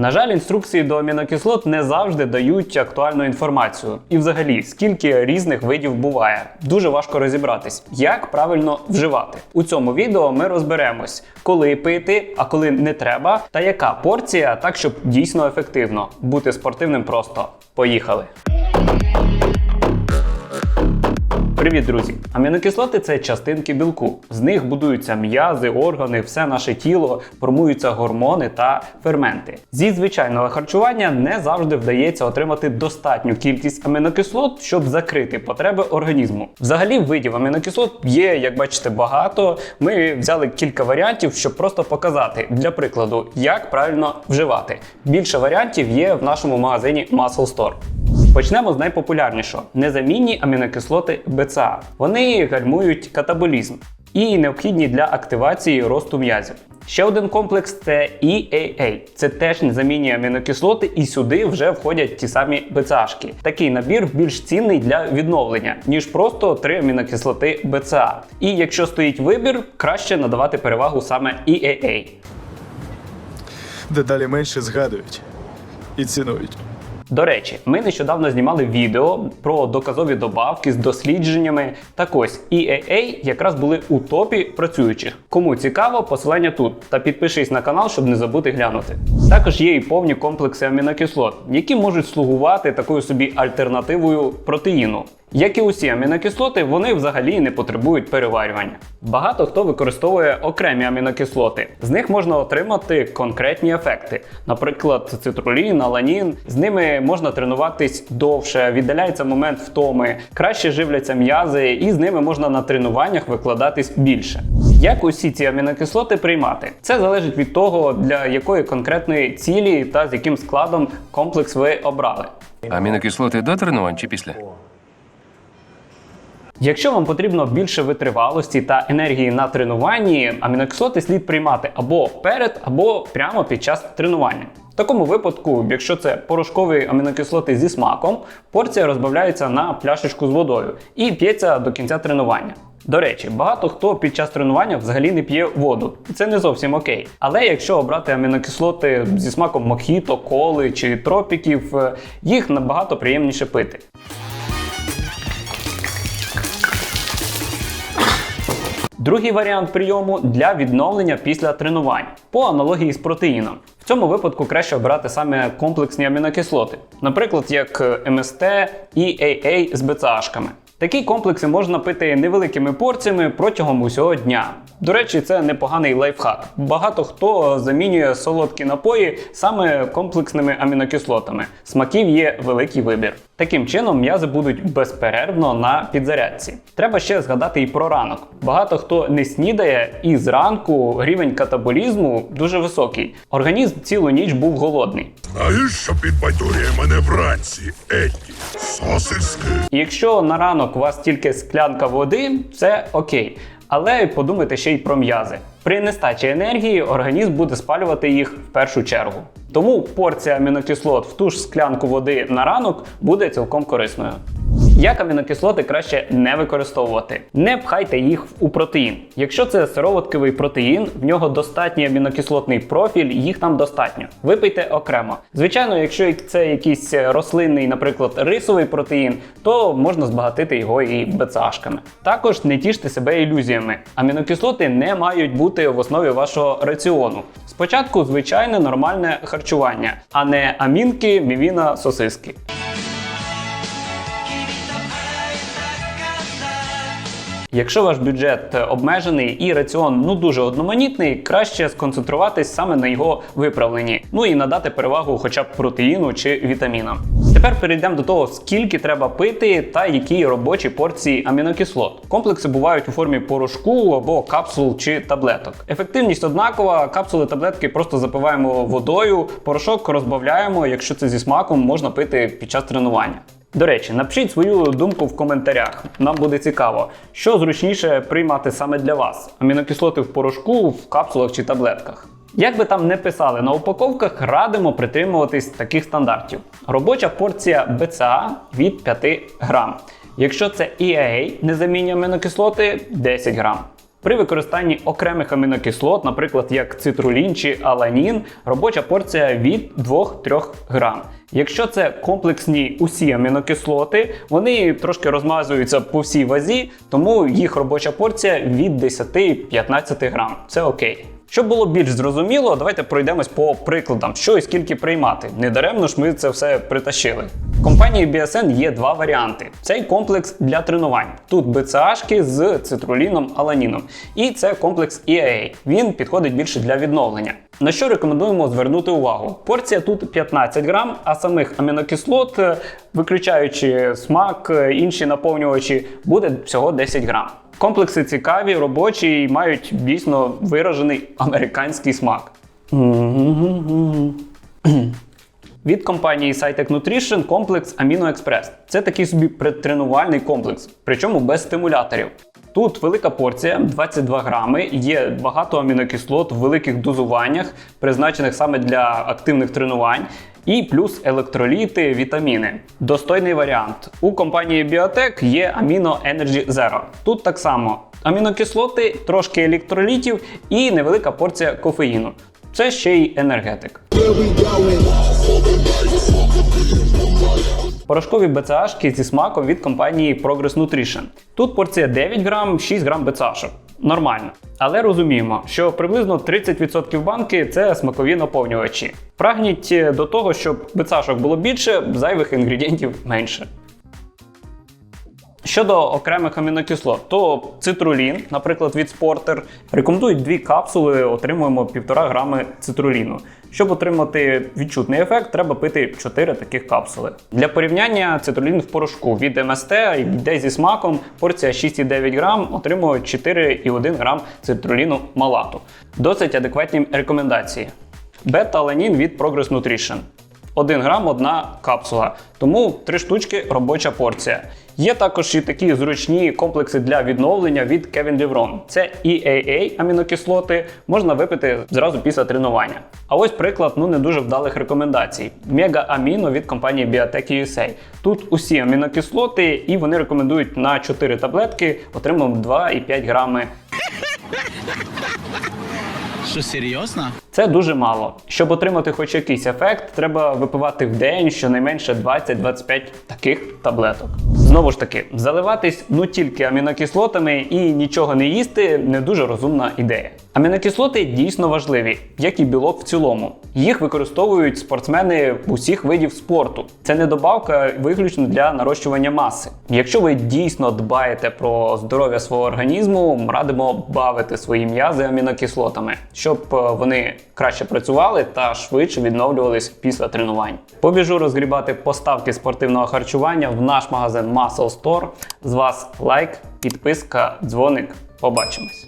На жаль, інструкції до амінокислот не завжди дають актуальну інформацію. І взагалі, скільки різних видів буває. Дуже важко розібратись, як правильно вживати. У цьому відео ми розберемось, коли пити, а коли не треба, та яка порція, так щоб дійсно ефективно бути спортивним просто. Поїхали! Привіт, друзі! Амінокислоти це частинки білку. З них будуються м'язи, органи, все наше тіло, формуються гормони та ферменти. Зі звичайного харчування не завжди вдається отримати достатню кількість амінокислот, щоб закрити потреби організму. Взагалі, видів амінокислот є, як бачите, багато. Ми взяли кілька варіантів, щоб просто показати для прикладу, як правильно вживати. Більше варіантів є в нашому магазині Muscle Store. Почнемо з найпопулярнішого незамінні амінокислоти БЦА. Вони гальмують катаболізм і необхідні для активації росту м'язів. Ще один комплекс це EAA. Це теж незамінні амінокислоти, і сюди вже входять ті самі БЦАшки. Такий набір більш цінний для відновлення, ніж просто три амінокислоти БЦА. І якщо стоїть вибір, краще надавати перевагу саме EAA. Дедалі менше згадують і цінують. До речі, ми нещодавно знімали відео про доказові добавки з дослідженнями. Так ось EAA якраз були у топі працюючих. Кому цікаво, посилання тут. Та підпишись на канал, щоб не забути глянути. Також є і повні комплекси амінокислот, які можуть слугувати такою собі альтернативою протеїну. Як і усі амінокислоти, вони взагалі не потребують переварювання. Багато хто використовує окремі амінокислоти. З них можна отримати конкретні ефекти, наприклад, цитрулін, аланін. З ними можна тренуватись довше, віддаляється момент втоми, краще живляться м'язи, і з ними можна на тренуваннях викладатись більше. Як усі ці амінокислоти приймати? Це залежить від того, для якої конкретної цілі та з яким складом комплекс ви обрали. Амінокислоти до тренувань чи після? Якщо вам потрібно більше витривалості та енергії на тренуванні, амінокислоти слід приймати або перед, або прямо під час тренування. В такому випадку, якщо це порошкові амінокислоти зі смаком, порція розбавляється на пляшечку з водою і п'ється до кінця тренування. До речі, багато хто під час тренування взагалі не п'є воду, і це не зовсім окей. Але якщо обрати амінокислоти зі смаком мохіто, коли чи тропіків, е, їх набагато приємніше пити. Другий варіант прийому для відновлення після тренувань по аналогії з протеїном. В цьому випадку краще обирати саме комплексні амінокислоти, наприклад, як МСТ і AA з БЦАшками. Такі комплекси можна пити невеликими порціями протягом усього дня. До речі, це непоганий лайфхак. Багато хто замінює солодкі напої саме комплексними амінокислотами. Смаків є великий вибір. Таким чином, м'язи будуть безперервно на підзарядці. Треба ще згадати і про ранок. Багато хто не снідає, і зранку рівень катаболізму дуже високий. Організм цілу ніч був голодний. Знаєш, що підбадьорює мене вранці, Едді? Сосиски. І якщо на ранок у вас тільки склянка води, це окей. Але подумайте ще й про м'язи. При нестачі енергії організм буде спалювати їх в першу чергу. Тому порція амінокислот в ту ж склянку води на ранок буде цілком корисною. Як амінокислоти краще не використовувати? Не пхайте їх у протеїн. Якщо це сироватковий протеїн, в нього достатній амінокислотний профіль, їх там достатньо. Випийте окремо. Звичайно, якщо це якийсь рослинний, наприклад, рисовий протеїн, то можна збагатити його і БЦАшками. Також не тіште себе ілюзіями. Амінокислоти не мають бути в основі вашого раціону. Спочатку звичайне нормальне харчування, а не амінки, мівіна, сосиски. Якщо ваш бюджет обмежений і раціон ну дуже одноманітний, краще сконцентруватись саме на його виправленні, ну і надати перевагу хоча б протеїну чи вітамінам. Тепер перейдемо до того, скільки треба пити та які робочі порції амінокислот. Комплекси бувають у формі порошку або капсул чи таблеток. Ефективність однакова, капсули таблетки просто запиваємо водою, порошок розбавляємо. Якщо це зі смаком, можна пити під час тренування. До речі, напишіть свою думку в коментарях. Нам буде цікаво, що зручніше приймати саме для вас: амінокислоти в порошку, в капсулах чи таблетках. Як би там не писали на упаковках, радимо притримуватись таких стандартів. Робоча порція БЦА від 5 грам. Якщо це EAA, незамінні амінокислоти 10 грам. При використанні окремих амінокислот, наприклад, як цитрулін чи аланін, робоча порція від 2-3 грам. Якщо це комплексні усі амінокислоти, вони трошки розмазуються по всій вазі, тому їх робоча порція від 10-15 грам. Це окей. Щоб було більш зрозуміло, давайте пройдемось по прикладам, що і скільки приймати. Недаремно ж ми це все притащили. Компанії BSN є два варіанти: цей комплекс для тренувань. Тут БЦАшки з цитруліном, аланіном. І це комплекс EAA. Він підходить більше для відновлення. На що рекомендуємо звернути увагу? Порція тут 15 грам, а самих амінокислот, е, виключаючи смак, е, інші наповнювачі, буде всього 10 грам. Комплекси цікаві, робочі і мають дійсно виражений американський смак. Від компанії Cytec Nutrition комплекс Amino Express. Це такий собі предтренувальний комплекс, причому без стимуляторів. Тут велика порція 22 грами, є багато амінокислот в великих дозуваннях, призначених саме для активних тренувань. І плюс електроліти, вітаміни. Достойний варіант. У компанії Biotech є Amino Energy Zero. Тут так само амінокислоти, трошки електролітів і невелика порція кофеїну. Це ще й енергетик. Порошкові БЦАшки зі смаком від компанії Progress Nutrition. Тут порція 9 грам, 6 грам БЦАшок. Нормально. Але розуміємо, що приблизно 30% банки це смакові наповнювачі. Прагніть е, до того, щоб БЦАшок було більше, зайвих інгредієнтів менше. Щодо окремих амінокислот, то цитрулін, наприклад, від Спортер, рекомендують дві капсули, отримуємо 1,5 грами цитруліну. Щоб отримати відчутний ефект, треба пити 4 таких капсули. Для порівняння цитрулін в порошку від МСТ йде зі смаком, порція 6,9 грам, отримує 4,1 грам цитруліну малату. Досить адекватні рекомендації. Бета-аланін від Progress Nutrition. 1 грам одна капсула, тому 3 штучки робоча порція. Є також і такі зручні комплекси для відновлення від Kevin Devron. Це EAA амінокислоти, можна випити зразу після тренування. А ось приклад ну не дуже вдалих рекомендацій. Мега Аміно від компанії Biotech USA. Тут усі амінокислоти, і вони рекомендують на 4 таблетки отримуємо 2,5 грами Що серйозно? Це дуже мало. Щоб отримати хоч якийсь ефект, треба випивати в день щонайменше 20-25 таких таблеток. Знову ж таки, заливатись ну тільки амінокислотами і нічого не їсти не дуже розумна ідея. Амінокислоти дійсно важливі, як і білок в цілому. Їх використовують спортсмени усіх видів спорту. Це не добавка виключно для нарощування маси. Якщо ви дійсно дбаєте про здоров'я свого організму, радимо бавити свої м'язи амінокислотами, щоб е, вони краще працювали та швидше відновлювались після тренувань. Побіжу розгрібати поставки спортивного харчування в наш магазин Muscle Store. З вас лайк, підписка, дзвоник. Побачимось.